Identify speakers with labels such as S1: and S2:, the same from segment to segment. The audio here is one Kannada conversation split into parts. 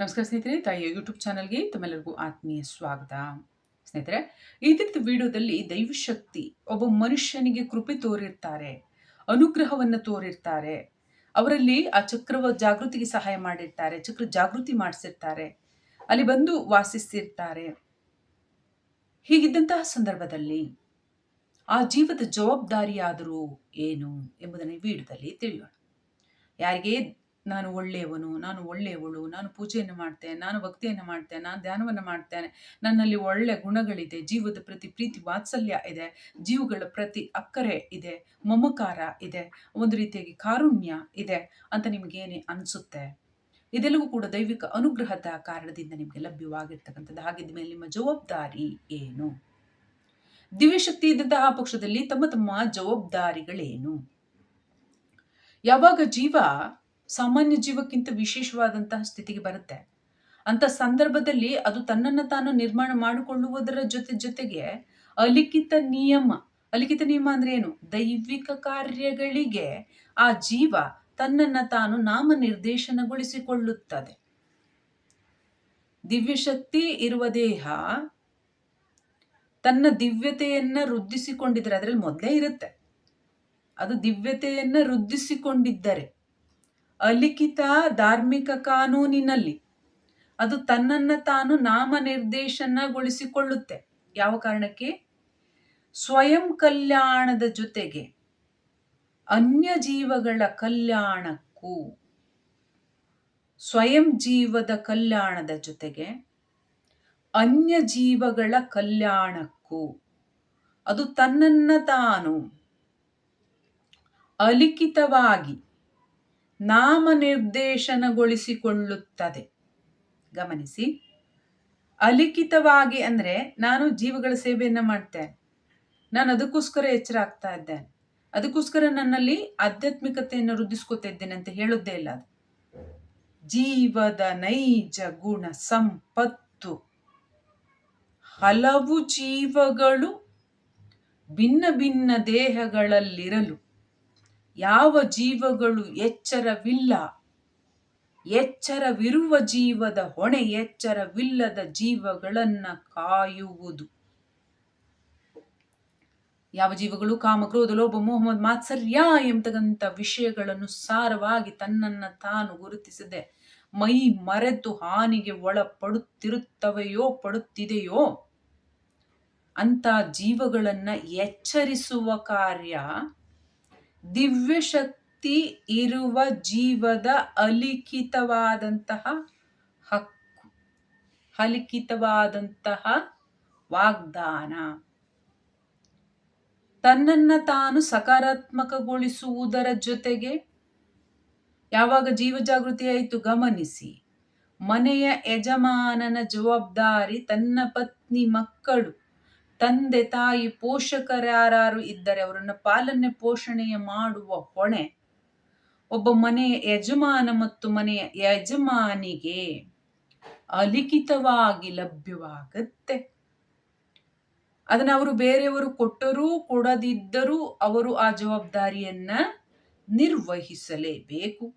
S1: ನಮಸ್ಕಾರ ಸ್ನೇಹಿತರೆ ತಾಯಿಯ ಯೂಟ್ಯೂಬ್ ಚಾನಲ್ಗೆ ತಮ್ಮೆಲ್ಲರಿಗೂ ಆತ್ಮೀಯ ಸ್ವಾಗತ. ಸ್ನೇಹಿತರೆ ಇದರ ವಿಡಿಯೋದಲ್ಲಿ ದೈವಶಕ್ತಿ, ಒಬ್ಬ ಮನುಷ್ಯನಿಗೆ ಕೃಪೆ ತೋರಿರ್ತಾರೆ, ಅನುಗ್ರಹವನ್ನು ತೋರಿರ್ತಾರೆ, ಅವರಲ್ಲಿ ಆ ಚಕ್ರವ ಜಾಗೃತಿಗೆ ಸಹಾಯ ಮಾಡಿರ್ತಾರೆ, ಚಕ್ರ ಜಾಗೃತಿ ಮಾಡಿಸಿರ್ತಾರೆ, ಅಲ್ಲಿ ಬಂದು ವಾಸಿಸ್ತಿರ್ತಾರೆ. ಹೀಗಿದ್ದಂತಹ ಸಂದರ್ಭದಲ್ಲಿ ಆ ಜೀವದ ಜವಾಬ್ದಾರಿಯಾದರೂ ಏನು ಎಂಬುದನ್ನು ಈ ವಿಡಿಯೋದಲ್ಲಿ ತಿಳಿಯೋಣ. ಯಾರಿಗೆ ನಾನು ಒಳ್ಳೆಯವನು, ನಾನು ಒಳ್ಳೆಯವಳು, ನಾನು ಪೂಜೆಯನ್ನು ಮಾಡ್ತೇನೆ, ನಾನು ಭಕ್ತಿಯನ್ನು ಮಾಡ್ತೇನೆ, ನಾನು ಧ್ಯಾನವನ್ನು ಮಾಡ್ತೇನೆ. ನನ್ನಲ್ಲಿ ಒಳ್ಳೆಯ ಗುಣಗಳಿದೆ, ಜೀವದ ಪ್ರತಿ ಪ್ರೀತಿ ವಾತ್ಸಲ್ಯ ಇದೆ, ಜೀವಗಳ ಪ್ರತಿ ಅಕ್ಕರೆ ಇದೆ, ಮಮಕಾರ ಇದೆ, ಒಂದು ರೀತಿಯಾಗಿ ಕಾರುಣ್ಯ ಇದೆ ಅಂತ ನಿಮಗೇನೆ ಅನಿಸುತ್ತೆ? ಇದೆಲ್ಲವೂ ಕೂಡ ದೈವಿಕ ಅನುಗ್ರಹದ ಕಾರಣದಿಂದ ನಿಮಗೆ ಲಭ್ಯವಾಗಿರ್ತಕ್ಕಂಥದ್ದು. ಹಾಗಿದ್ದ ಮೇಲೆ ನಿಮ್ಮ ಜವಾಬ್ದಾರಿ ಏನು? ದಿವ್ಯಶಕ್ತಿ ಇದ್ದಂತಹ ಪಕ್ಷದಲ್ಲಿ ತಮ್ಮ ತಮ್ಮ ಜವಾಬ್ದಾರಿಗಳೇನು? ಯಾವಾಗ ಜೀವ ಸಾಮಾನ್ಯ ಜೀವಕ್ಕಿಂತ ವಿಶೇಷವಾದಂತಹ ಸ್ಥಿತಿಗೆ ಬರುತ್ತೆ. ಅಂತ ಸಂದರ್ಭದಲ್ಲಿ ಅದು ತನ್ನನ್ನು ತಾನು ನಿರ್ಮಾಣ ಮಾಡಿಕೊಳ್ಳುವುದರ ಜೊತೆ ಜೊತೆಗೆ ಅಲಿಖಿತ ನಿಯಮ ಅಲಿಖಿತ ನಿಯಮ ಅಂದ್ರೆ ಏನು? ದೈವಿಕ ಕಾರ್ಯಗಳಿಗೆ ಆ ಜೀವ ತನ್ನನ್ನು ತಾನು ನಾಮ ನಿರ್ದೇಶನಗೊಳಿಸಿಕೊಳ್ಳುತ್ತದೆ ದಿವ್ಯಶಕ್ತಿ ಇರುವ ದೇಹ ತನ್ನ ದಿವ್ಯತೆಯನ್ನ ವೃದ್ಧಿಸಿಕೊಂಡಿದ್ರೆ ಅದರಲ್ಲಿ ಮೊದಲೇ ಇರುತ್ತೆ. ಅದು ದಿವ್ಯತೆಯನ್ನ ವೃದ್ಧಿಸಿಕೊಂಡಿದ್ದರೆ. ಅಲಿಖಿತ ಧಾರ್ಮಿಕ ಕಾನೂನಿನಲ್ಲಿ ಅದು ತನ್ನನ್ನು ತಾನು ನಾಮನಿರ್ದೇಶನಗೊಳಿಸಿಕೊಳ್ಳುತ್ತೆ. ಯಾವ ಕಾರಣಕ್ಕೆ? ಸ್ವಯಂ ಕಲ್ಯಾಣದ ಜೊತೆಗೆ ಅನ್ಯ ಜೀವಗಳ ಕಲ್ಯಾಣಕ್ಕೂ, ಸ್ವಯಂ ಜೀವದ ಕಲ್ಯಾಣದ ಜೊತೆಗೆ ಅನ್ಯ ಜೀವಗಳ ಕಲ್ಯಾಣಕ್ಕೂ, ಅದು ತನ್ನನ್ನು ತಾನು ಅಲಿಖಿತವಾಗಿ ನಾಮನಿರ್ದೇಶನಗೊಳಿಸಿಕೊಳ್ಳುತ್ತದೆ. ಗಮನಿಸಿ. ಅಲಿಖಿತವಾಗಿ ಅಂದರೆ ನಾನು ಜೀವಗಳ ಸೇವೆಯನ್ನು ಮಾಡ್ತೇನೆ ನಾನು ಅದಕ್ಕೋಸ್ಕರ ಎಚ್ಚರ ಆಗ್ತಾ ಇದ್ದೇನೆ ಅದಕ್ಕೋಸ್ಕರ ನನ್ನಲ್ಲಿ ಆಧ್ಯಾತ್ಮಿಕತೆಯನ್ನು ವೃದ್ಧಿಸ್ಕೊತಾ ಇದ್ದೇನೆ ಅಂತ ಹೇಳೋದೇ ಇಲ್ಲ ಅದು. ಜೀವದ ನೈಜ ಗುಣ, ಸಂಪತ್ತು. ಹಲವು ಜೀವಗಳು ಭಿನ್ನ ಭಿನ್ನ ದೇಹಗಳಲ್ಲಿರಲು ಯಾವ ಜೀವಗಳು ಎಚ್ಚರವಿಲ್ಲ, ಎಚ್ಚರವಿರುವ ಜೀವದ ಹೊಣೆ ಎಚ್ಚರವಿಲ್ಲದ ಜೀವಗಳನ್ನ ಕಾಯುವುದು. ಯಾವ ಜೀವಗಳು ಕಾಮ, ಕ್ರೋಧ, ಲೋಭ ಮೊಹಮ್ಮದ್ ಮಾತ್ಸರ್ಯ ಎಂಬತಕ್ಕಂಥ ವಿಷಯಗಳನ್ನು ಸಾರವಾಗಿ ತನ್ನನ್ನ ತಾನು ಗುರುತಿಸದೆ ಮೈ ಮರೆತು ಹಾನಿಗೆ ಒಳಪಡುತ್ತಿರುತ್ತವೆಯೋ, ಪಡುತ್ತಿದೆಯೋ ಅಂತ ಜೀವಗಳನ್ನ ಎಚ್ಚರಿಸುವ ಕಾರ್ಯ ದಿವ್ಯಶಕ್ತಿ ಇರುವ ಜೀವದ ಅಲಿಖಿತವಾದಂತಹ ಹಕ್ಕು, ಅಲಿಖಿತವಾದಂತಹ ವಾಗ್ದಾನ. ತನ್ನನ್ನ ತಾನು ಸಕಾರಾತ್ಮಕಗೊಳಿಸುವುದರ ಜೊತೆಗೆ ಯಾವಾಗ ಜೀವ ಜಾಗೃತಿ ಆಯಿತು ಗಮನಿಸಿ, ಮನೆಯ ಯಜಮಾನನ ಜವಾಬ್ದಾರಿ ತನ್ನ ಪತ್ನಿ ಮಕ್ಕಳು ತಂದೆ ತಾಯಿ ಪೋಷಕರ್ಯಾರು ಇದ್ದರೆ ಅವರನ್ನು ಪಾಲನೆ ಪೋಷಣೆಯ ಮಾಡುವ ಹೊಣೆ. ಒಬ್ಬ ಮನೆಯ ಯಜಮಾನ ಮತ್ತು ಮನೆಯ ಯಜಮಾನಿಗೆ ಅಲಿಖಿತವಾಗಿ ಲಭ್ಯವಾಗುತ್ತೆ. ಅದನ್ನ ಅವರು ಬೇರೆಯವರು ಕೊಟ್ಟರೂ ಕೊಡದಿದ್ದರೂ ಅವರು ಆ ಜವಾಬ್ದಾರಿಯನ್ನ ನಿರ್ವಹಿಸಲೇಬೇಕು.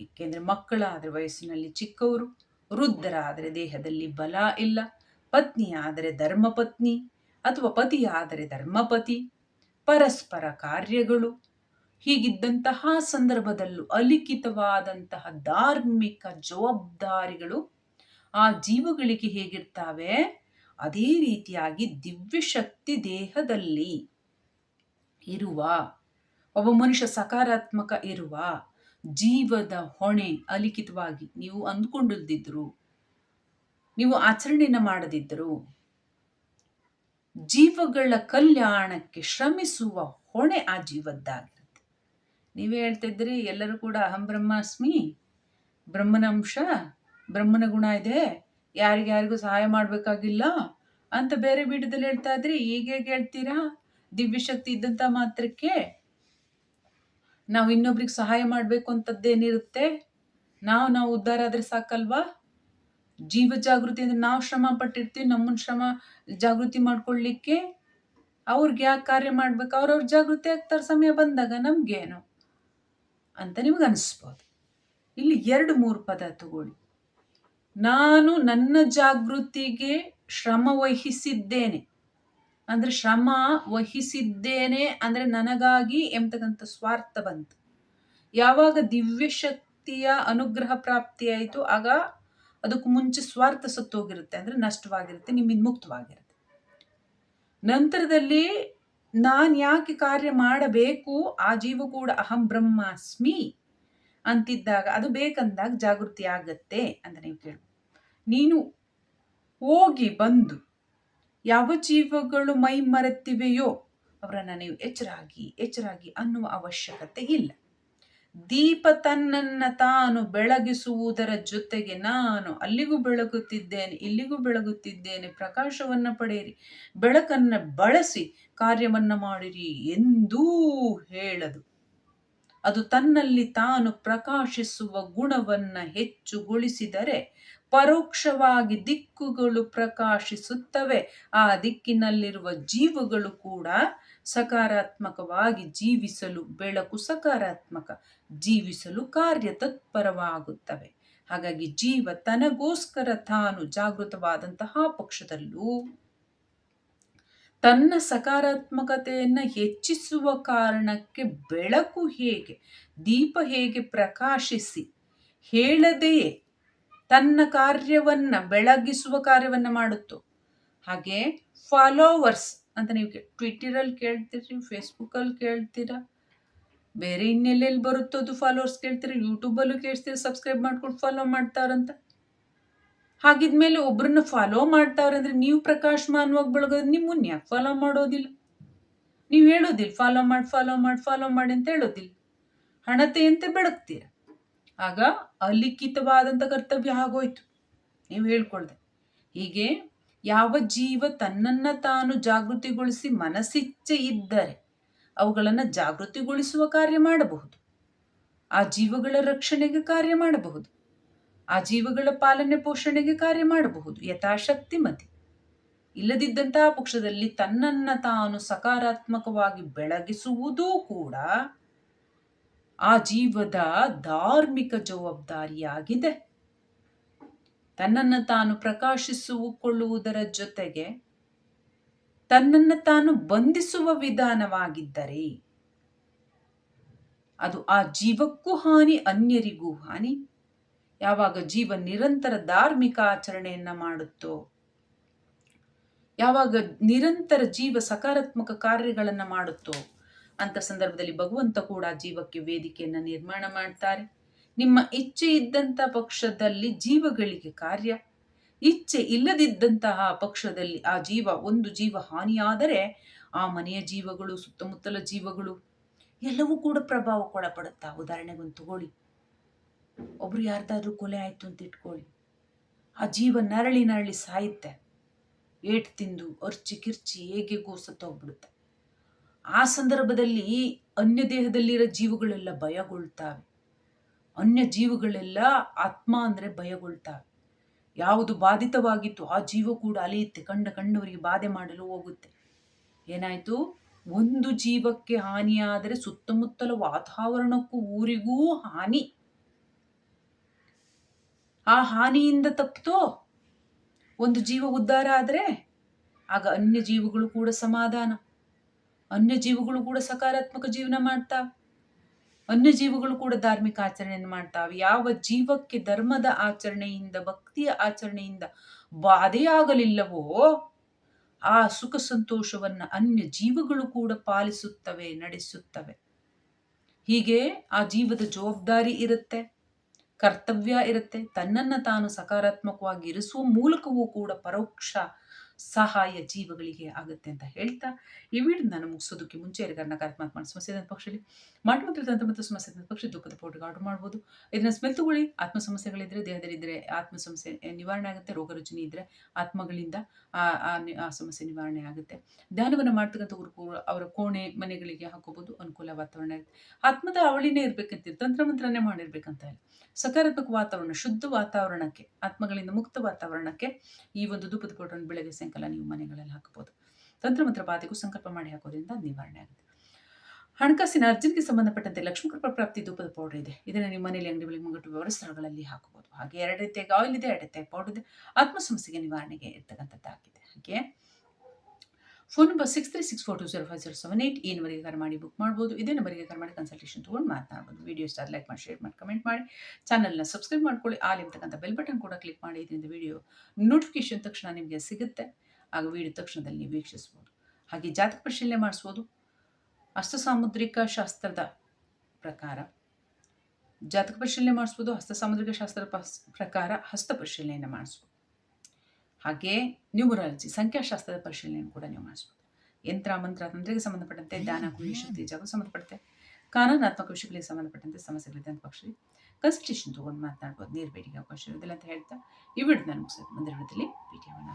S1: ಏಕೆಂದ್ರೆ ಮಕ್ಕಳಾದ್ರೆ ವಯಸ್ಸಿನಲ್ಲಿ ಚಿಕ್ಕವರು, ವೃದ್ಧರಾದರೆ ದೇಹದಲ್ಲಿ ಬಲ ಇಲ್ಲ ಪತ್ನಿ ಆದರೆ ಧರ್ಮಪತ್ನಿ ಅಥವಾ ಪತಿಯಾದರೆ ಧರ್ಮಪತಿ, ಪರಸ್ಪರ ಕಾರ್ಯಗಳು, ಹೀಗಿದ್ದಂತಹ ಸಂದರ್ಭದಲ್ಲೂ ಅಲಿಖಿತವಾದಂತಹ ಧಾರ್ಮಿಕ ಜವಾಬ್ದಾರಿಗಳು ಆ ಜೀವಗಳಿಗೆ ಹೇಗಿರ್ತಾವೆ? ಅದೇ ರೀತಿಯಾಗಿ ದಿವ್ಯ ಶಕ್ತಿ ದೇಹದಲ್ಲಿ ಇರುವ, ಒಬ್ಬ ಮನುಷ್ಯ ಸಕಾರಾತ್ಮಕ ಇರುವ ಜೀವದ ಹೊಣೆ ಅಲಿಖಿತವಾಗಿ ನೀವು ಅಂದುಕೊಂಡಿದ್ದರು ನೀವು ಆಚರಣೆಯನ್ನು ಮಾಡದಿದ್ದರು ಜೀವಗಳ ಕಲ್ಯಾಣಕ್ಕೆ ಶ್ರಮಿಸುವ ಹೊಣೆ ಆ ಜೀವದ್ದಾಗಿರುತ್ತೆ. ನೀವೇ ಹೇಳ್ತಿದ್ರಿ ಎಲ್ಲರೂ ಕೂಡ ಅಹಂ ಬ್ರಹ್ಮಾಸ್ಮಿ, ಬ್ರಹ್ಮನ ಅಂಶ, ಬ್ರಹ್ಮನ ಗುಣ ಇದೆ ಯಾರಿಗ್ಯಾರಿಗೂ ಸಹಾಯ ಮಾಡಬೇಕಾಗಿಲ್ಲ ಅಂತ ಬೇರೆ ಬೀಡದಲ್ಲಿ ಹೇಳ್ತಾ ಇದ್ರಿ ಈಗ ಹೇಗೆ ಹೇಳ್ತೀರಾ? ದಿವ್ಯಶಕ್ತಿ ಇದ್ದಂಥ ಮಾತ್ರಕ್ಕೆ ನಾವು ಇನ್ನೊಬ್ರಿಗೆ ಸಹಾಯ ಮಾಡಬೇಕು ಅಂತದ್ದೇನಿರುತ್ತೆ? ನಾವು ನಾವು ಉದ್ಧಾರ ಆದರೆ ಸಾಕಲ್ವಾ? ಜೀವ ಜಾಗೃತಿ ಅಂದರೆ ನಾವು ಶ್ರಮ ಪಟ್ಟಿರ್ತೀವಿ ನಮ್ಮನ್ನ ಶ್ರಮ ಜಾಗೃತಿ ಮಾಡ್ಕೊಳ್ಳಿಕ್ಕೆ ಅವ್ರಿಗೆ ಯಾಕೆ ಕಾರ್ಯ ಮಾಡ್ಬೇಕು? ಅವ್ರವ್ರ ಜಾಗೃತಿ ಆಗ್ತಾರೆ ಸಮಯ ಬಂದಾಗ ನಮಗೇನು ಅಂತ ನಿಮ್ಗೆ ಅನಿಸ್ಬೋದು. ಇಲ್ಲಿ ಎರಡು ಮೂರು ಪದ ತಗೊಳ್ಳಿ. ನಾನು ನನ್ನ ಜಾಗೃತಿಗೆ ಶ್ರಮ ವಹಿಸಿದ್ದೇನೆ. ಅಂದ್ರೆ ಶ್ರಮ ವಹಿಸಿದ್ದೇನೆ ಅಂದ್ರೆ ನನಗಾಗಿ ಎಂಬತಕ್ಕಂಥ ಸ್ವಾರ್ಥ ಬಂತು. ಯಾವಾಗ ದಿವ್ಯ ಶಕ್ತಿಯ ಅನುಗ್ರಹ ಪ್ರಾಪ್ತಿಯಾಯಿತು, ಆಗ ಅದಕ್ಕೂ ಮುಂಚೆ ಸ್ವಾರ್ಥ ಸತ್ತೋಗಿರುತ್ತೆ ಅಂದ್ರೆ ನಷ್ಟವಾಗಿರುತ್ತೆ, ನಿಮ್ಮಿಂದ ಮುಕ್ತವಾಗಿರುತ್ತೆ. ನಂತರದಲ್ಲಿ ನಾನು ಯಾಕೆ ಕಾರ್ಯ ಮಾಡಬೇಕು? ಆ ಜೀವ ಕೂಡ ಅಹಂ ಬ್ರಹ್ಮಾಸ್ಮಿ ಅಂತಿದ್ದಾಗ ಅದು ಬೇಕಂದಾಗ ಜಾಗೃತಿ ಆಗತ್ತೆ ಅಂತ ನೀವು ಕೇಳು ನೀನು ಹೋಗಿ ಬಂದು ಯಾವ ಜೀವಗಳು ಮೈ ಮರೆತಿವೆಯೋ ಅವರನ್ನು ನೀವು ಎಚ್ಚರಾಗಿ ಎಚ್ಚರಾಗಿ ಅನ್ನುವ ಅವಶ್ಯಕತೆ ಇಲ್ಲ. ದೀಪ ತನ್ನನ್ನ ತಾನು ಬೆಳಗಿಸುವುದರ ಜೊತೆಗೆ ನಾನು ಅಲ್ಲಿಗೂ ಬೆಳಗುತ್ತಿದ್ದೇನೆ, ಇಲ್ಲಿಗೂ ಬೆಳಗುತ್ತಿದ್ದೇನೆ, ಪ್ರಕಾಶವನ್ನ ಪಡೆಯಿರಿ, ಬೆಳಕನ್ನ ಬಳಸಿ ಕಾರ್ಯವನ್ನ ಮಾಡಿರಿ ಎಂದೂ ಹೇಳದು. ಅದು ತನ್ನಲ್ಲಿ ತಾನು ಪ್ರಕಾಶಿಸುವ ಗುಣವನ್ನ ಹೆಚ್ಚುಗೊಳಿಸಿದರೆ ಪರೋಕ್ಷವಾಗಿ ದಿಕ್ಕುಗಳು ಪ್ರಕಾಶಿಸುತ್ತವೆ. ಆ ದಿಕ್ಕಿನಲ್ಲಿರುವ ಜೀವಗಳು ಕೂಡ ಸಕಾರಾತ್ಮಕವಾಗಿ ಜೀವಿಸಲು ಬೆಳಕು ಸಕಾರಾತ್ಮಕ, ಜೀವಿಸಲು ಕಾರ್ಯತತ್ಪರವಾಗುತ್ತವೆ ಹಾಗಾಗಿ ಜೀವ ತನಗೋಸ್ಕರ ತಾನು ಜಾಗೃತವಾದಂತಹ ಪಕ್ಷದಲ್ಲೂ ತನ್ನ ಸಕಾರಾತ್ಮಕತೆಯನ್ನು ಹೆಚ್ಚಿಸುವ ಕಾರಣಕ್ಕೆ ಬೆಳಕು ಹೇಗೆ, ದೀಪ ಹೇಗೆ ಪ್ರಕಾಶಿಸಿ ಹೇಳದೆಯೇ ತನ್ನ ಕಾರ್ಯವನ್ನ ಬೆಳಗಿಸುವ ಕಾರ್ಯವನ್ನ ಮಾಡುತ್ತೋ. ಹಾಗೆ ಫಾಲೋವರ್ಸ್ ಅಂತ ನೀವು ಟ್ವಿಟ್ಟರಲ್ಲಿ ಕೇಳ್ತೀರಿ ಫೇಸ್ಬುಕ್ಕಲ್ಲಿ ಕೇಳ್ತೀರಾ, ಬೇರೆ ಇನ್ನೆಲ್ಲೆಲ್ಲಿ ಬರುತ್ತೋ ಅದು ಫಾಲೋವರ್ಸ್ ಕೇಳ್ತೀರಿ ಯೂಟ್ಯೂಬಲ್ಲೂ ಕೇಳ್ತೀರಿ ಸಬ್ಸ್ಕ್ರೈಬ್ ಮಾಡ್ಕೊಂಡು ಫಾಲೋ ಮಾಡ್ತಾರಂತ? ಹಾಗಿದ್ಮೇಲೆ ಒಬ್ಬರನ್ನ ಫಾಲೋ ಮಾಡ್ತಾವ್ರೆ ಅಂದ್ರೆ ನೀವು ಪ್ರಕಾಶಮಾನವಾಗಿ ಬೆಳಗೋದು ನಿಮ್ಮನ್ನ ಯಾಕೆ ಫಾಲೋ ಮಾಡೋದಿಲ್ಲ? ನೀವು ಹೇಳೋದಿಲ್ಲ ಫಾಲೋ ಮಾಡಿ ಫಾಲೋ ಮಾಡಿ ಫಾಲೋ ಮಾಡಿ ಅಂತ ಹೇಳೋದಿಲ್ಲ. ಹಣತೆಯಂತೆ ಬೆಳಗ್ತೀರ? ಆಗ ಅಲಿಖಿತವಾದಂಥ ಕರ್ತವ್ಯ ಆಗೋಯ್ತು. ನೀವು ಹೇಳ್ಕೊಳ್ದೆ. ಹೀಗೆ ಯಾವ ಜೀವ ತನ್ನನ್ನ ತಾನು ಜಾಗೃತಿಗೊಳಿಸಿ ಮನಸ್ಸಿಚ್ಛೆ ಇದ್ದರೆ ಅವುಗಳನ್ನು ಜಾಗೃತಿಗೊಳಿಸುವ ಕಾರ್ಯ ಮಾಡಬಹುದು. ಆ ಜೀವಗಳ ರಕ್ಷಣೆಗೆ ಕಾರ್ಯ ಮಾಡಬಹುದು. ಆ ಜೀವಗಳ ಪಾಲನೆ ಪೋಷಣೆಗೆ ಕಾರ್ಯ ಮಾಡಬಹುದು. ಯಥಾಶಕ್ತಿ ಮತಿ. ಇಲ್ಲದಿದ್ದಂತಹ ಪಕ್ಷದಲ್ಲಿ ತನ್ನನ್ನ ತಾನು ಸಕಾರಾತ್ಮಕವಾಗಿ ಬೆಳಗಿಸುವುದೂ ಕೂಡ ಆ ಜೀವದ ಧಾರ್ಮಿಕ ಜವಾಬ್ದಾರಿಯಾಗಿದೆ. ತನ್ನನ್ನು ತಾನು ಪ್ರಕಾಶಿಸಿಕೊಳ್ಳುವುದರ ಜೊತೆಗೆ ತನ್ನನ್ನು ತಾನು ಬಂಧಿಸುವ ವಿಧಾನವಾಗಿದ್ದರೆ ಅದು ಆ ಜೀವಕ್ಕೂ ಹಾನಿ, ಅನ್ಯರಿಗೂ ಹಾನಿ. ಯಾವಾಗ ಜೀವ ನಿರಂತರ ಧಾರ್ಮಿಕ ಆಚರಣೆಯನ್ನ ಮಾಡುತ್ತೋ, ಯಾವಾಗ ನಿರಂತರ ಜೀವ ಸಕಾರಾತ್ಮಕ ಕಾರ್ಯಗಳನ್ನು ಮಾಡುತ್ತೋ ಅಂತ ಸಂದರ್ಭದಲ್ಲಿ ಭಗವಂತ ಕೂಡ ಜೀವಕ್ಕೆ ವೇದಿಕೆಯನ್ನ ನಿರ್ಮಾಣ ಮಾಡ್ತಾರೆ. ನಿಮ್ಮ ಇಚ್ಛೆ ಇದ್ದಂಥ ಪಕ್ಷದಲ್ಲಿ ಜೀವಗಳಿಗೆ ಕಾರ್ಯ. ಇಚ್ಛೆ ಇಲ್ಲದಿದ್ದಂತಹ ಪಕ್ಷದಲ್ಲಿ ಆ ಜೀವ ಒಂದು ಜೀವ ಹಾನಿಯಾದರೆ ಆ ಮನೆಯ ಜೀವಗಳು, ಸುತ್ತಮುತ್ತಲ ಜೀವಗಳು ಎಲ್ಲವೂ ಕೂಡ ಪ್ರಭಾವ ಕೊಡಪಡುತ್ತಾ? ಉದಾಹರಣೆಗೊಂದು ತಗೊಳ್ಳಿ. ಒಬ್ರು ಯಾರ್ದಾದ್ರೂ ಕೊಲೆ ಆಯ್ತು ಅಂತ ಇಟ್ಕೊಳ್ಳಿ. ಆ ಜೀವ ನರಳಿ ನರಳಿ ಸಾಯುತ್ತೆ. ಏಟ್ ತಿಂದು ಅರ್ಚಿ ಕಿರ್ಚಿ ಹೇಗೆ ಸತ್ತೋಗ್ಬಿಡುತ್ತೆ ಆ ಸಂದರ್ಭದಲ್ಲಿ ಅನ್ಯ ದೇಹದಲ್ಲಿರೋ ಜೀವಗಳೆಲ್ಲ ಭಯಗೊಳ್ತಾವೆ. ಅನ್ಯ ಜೀವಗಳೆಲ್ಲ ಆತ್ಮ ಅಂದರೆ ಭಯಗೊಳ್ತಾವೆ. ಯಾವುದು ಬಾಧಿತವಾಗಿತ್ತು ಆ ಜೀವ ಕೂಡ ಅಲಿಯುತ್ತೆ, ಕಂಡ ಕಂಡವರಿಗೆ ಬಾಧೆ ಮಾಡಲು ಹೋಗುತ್ತೆ. ಏನಾಯ್ತು? ಒಂದು ಜೀವಕ್ಕೆ ಹಾನಿಯಾದರೆ ಸುತ್ತಮುತ್ತಲ ವಾತಾವರಣಕ್ಕೂ ಊರಿಗೂ ಹಾನಿ. ಆ ಹಾನಿಯಿಂದ ತಪ್ಪಿತೋ ಒಂದು ಜೀವ ಉದ್ಧಾರ ಆದರೆ ಆಗ ಅನ್ಯ ಜೀವಗಳು ಕೂಡ ಸಮಾಧಾನ. ಅನ್ಯ ಜೀವಿಗಳು ಕೂಡ ಸಕಾರಾತ್ಮಕ ಜೀವನ ಮಾಡ್ತಾವೆ ಅನ್ಯ ಜೀವಿಗಳು ಕೂಡ ಧಾರ್ಮಿಕ ಆಚರಣೆಯನ್ನು ಮಾಡ್ತಾವೆ ಯಾವ ಜೀವಕ್ಕೆ ಧರ್ಮದ ಆಚರಣೆಯಿಂದ, ಭಕ್ತಿಯ ಆಚರಣೆಯಿಂದ ಬಾಧೆಯಾಗಲಿಲ್ಲವೋ ಆ ಸುಖ ಸಂತೋಷವನ್ನು ಅನ್ಯ ಜೀವಗಳು ಕೂಡ ಪಾಲಿಸುತ್ತವೆ, ನಡೆಸುತ್ತವೆ. ಹೀಗೆ ಆ ಜೀವದ ಜವಾಬ್ದಾರಿ ಇರುತ್ತೆ, ಕರ್ತವ್ಯ ಇರುತ್ತೆ, ತನ್ನನ್ನು ತಾನು ಸಕಾರಾತ್ಮಕವಾಗಿ ಇರಿಸುವ ಮೂಲಕವೂ ಕೂಡ ಪರೋಕ್ಷ ಸಹಾಯ ಜೀವಗಳಿಗೆ ಆಗುತ್ತೆ ಅಂತ ಹೇಳ್ತಾ ಈ ವಿಡಿಯೋ ನಾನು ಮುಗಿಸೋದಕ್ಕೆ ಮುಂಚೆ ಯಾರಿಗಾರ ನಕಾರಾತ್ಮಕ ಸಮಸ್ಯೆ ಪಕ್ಷದಲ್ಲಿ ಮಾಟು ತಂತ್ರ ಮತ್ತು ಸಮಸ್ಯೆ ಪಕ್ಷ ದುಃಖದ ಪೌಡ್ರಿಗೆ ಆರ್ಡರ್ ಮಾಡ್ಬೋದು. ಇದನ್ನ ಸ್ಮೆಲ್ ತಗೊಳ್ಳಿ. ಆತ್ಮ ಸಮಸ್ಯೆಗಳಿದ್ರೆ ದೇಹದಲ್ಲಿದ್ದರೆ ಆತ್ಮ ಸಮಸ್ಯೆ ನಿವಾರಣೆ ಆಗುತ್ತೆ, ರೋಗ ರುಚಿನಿ ಇದ್ದರೆ ಆತ್ಮಗಳಿಂದ ಆ ಸಮಸ್ಯೆ ನಿವಾರಣೆ ಆಗುತ್ತೆ. ಧ್ಯಾನವನ್ನು ಮಾಡ್ತಕ್ಕಂಥ ಅವರ ಕೋಣೆ ಮನೆಗಳಿಗೆ ಹಾಕೋಬಹುದು ಅನುಕೂಲ ವಾತಾವರಣ ಇರುತ್ತೆ. ಆತ್ಮದ ಅವಳಿನೇ ಇರಬೇಕಂತ ತಂತ್ರ ಮಂತ್ರನೇ ಮಾಡಿರ್ಬೇಕಂತ ಇಲ್ಲ. ಸಕಾರಾತ್ಮಕ ವಾತಾವರಣ, ಶುದ್ಧ ವಾತಾವರಣಕ್ಕೆ, ಆತ್ಮಗಳಿಂದ ಮುಕ್ತ ವಾತಾವರಣಕ್ಕೆ ಈ ಒಂದು ದುಪ್ಪದ ಪೌಡ್ರನ್ನು ಬೆಳಗ್ಗೆ ಸಾಯಂಕಾಲ ನೀವು ಮನೆಗಳಲ್ಲಿ ಹಾಕಬಹುದು. ತಂತ್ರ ಮಂತ್ರ ಬಾಧೆಗೂ ಸಂಕಲ್ಪ ಮಾಡಿ ಹಾಕೋದ್ರಿಂದ ನಿವಾರಣೆ ಆಗುತ್ತೆ. ಹಣಕಾಸಿನ ಅರ್ಜಿಗೆ ಸಂಬಂಧಪಟ್ಟಂತೆ ಲಕ್ಷ್ಮೀ ಕೃಪಾ ಪ್ರಾಪ್ತಿ ಧೂಪದ ಪೌಡರ್ ಇದೆ. ಇದನ್ನು ನಿಮ್ಮ ಮನೆಯಲ್ಲಿ ಅಂಗಡಿಗಳಿಗೆ ಮುಂಗಟ್ಟು ವ್ಯವಹಾರ ಸ್ಥಳಗಳಲ್ಲಿ ಹಾಕಬಹುದು. ಹಾಗೆ ಎರಡು ರೀತಿಯಾಗಿ ಆಯಿಲ್ ಇದೆ ಎರಡು ರೀತಿಯಾಗಿ ಪೌಡರ್ ಇದೆ. ಆತ್ಮ ಸಮಸ್ಯೆಗೆ ನಿವಾರಣೆಗೆ ಇರ್ತಕ್ಕಂಥದ್ದಾಗಿದೆ. ಹಾಗೆ phone number six three six four two zero five zero seven eight ಈ ನಂಬರಿಗೆ ಕರೆ ಮಾಡಿ ಬುಕ್ ಮಾಡ್ಬೋದು. ಇದೇ ನಂಬರಿಗೆ ಕರೆ ಮಾಡಿ ಕನ್ಸಲ್ಟೇಷನ್ ತೊಗೊಂಡು ಮಾತನಾಡ್ಬೋದು. ವೀಡಿಯೋ ಇಷ್ಟ ಲೈಕ್ ಮಾಡಿ ಶೇರ್ ಮಾಡಿ ಕಮೆಂಟ್ ಮಾಡಿ. ಚಾನಲ್ನ ಸಬ್ಸ್ಕ್ರೈಬ್ ಮಾಡ್ಕೊಳ್ಳಿ. ಆಲ್ ಇರ್ತಕ್ಕಂಥ ಬೆಲ್ ಬಟನ್ ಕೂಡ ಕ್ಲಿಕ್ ಮಾಡಿ. ಇದರಿಂದ ವಿಡಿಯೋ ನೋಟಿಫಿಕೇಶನ್ ತಕ್ಷಣ ನಿಮಗೆ ಸಿಗುತ್ತೆ. ಆಗ ವಿಡಿಯೋ ತಕ್ಷಣದಲ್ಲಿ ನೀವು ವೀಕ್ಷಿಸ್ಬೋದು. ಹಾಗೆ ಜಾತಕ ಪರಿಶೀಲನೆ ಮಾಡಿಸ್ಬೋದು. ಹಸ್ತ ಸಾಮುದ್ರಿಕ ಶಾಸ್ತ್ರದ ಪ್ರಕಾರ ಜಾತಕ ಪರಿಶೀಲನೆ ಮಾಡಿಸ್ಬೋದು. ಹಸ್ತ ಸಾಮುದ್ರಿಕ ಶಾಸ್ತ್ರದ ಪ್ರಕಾರ ಹಸ್ತ ಪರಿಶೀಲನೆಯನ್ನು ಮಾಡಿಸ್ಬೋದು. ಹಾಗೆ ನ್ಯೂಮರಾಲಜಿ ಸಂಖ್ಯಾಶಾಸ್ತ್ರದ ಪರಿಶೀಲನೆಯನ್ನು ಕೂಡ ನೀವು ಮಾಡಿಸ್ಬೋದು. ಯಂತ್ರ ಮಂತ್ರ ತಂತ್ರಿಗೆ ಸಂಬಂಧಪಟ್ಟಂತೆ ಧ್ಯಾನ ಕುಳಿ ಶಕ್ತಿ ಜಾಗ ಸಂಬಂಧಪಟ್ಟಂತೆ ಕಾನೂನಾತ್ಮಕ ವಿಷಯಗಳಿಗೆ ಸಂಬಂಧಪಟ್ಟಂತೆ ಸಮಸ್ಯೆಗಳಿದೆ ಅಂತ ಪಕ್ಷದಲ್ಲಿ ಕನ್ಸಲ್ಟೇಷನ್ ತೊಗೊಂಡು ಮಾತನಾಡ್ಬೋದು ನೀರು ಬೇಡಿಕೆ ಅವಕಾಶ ಇರೋದಿಲ್ಲ ಅಂತ ಹೇಳ್ತಾ ಈ ನಾನು ಮುಗಿಸೋದು ಮುಂದಿನ ವಿಡಿಯೋದಲ್ಲಿ ಭೇಟಿಯಾಗೋಣ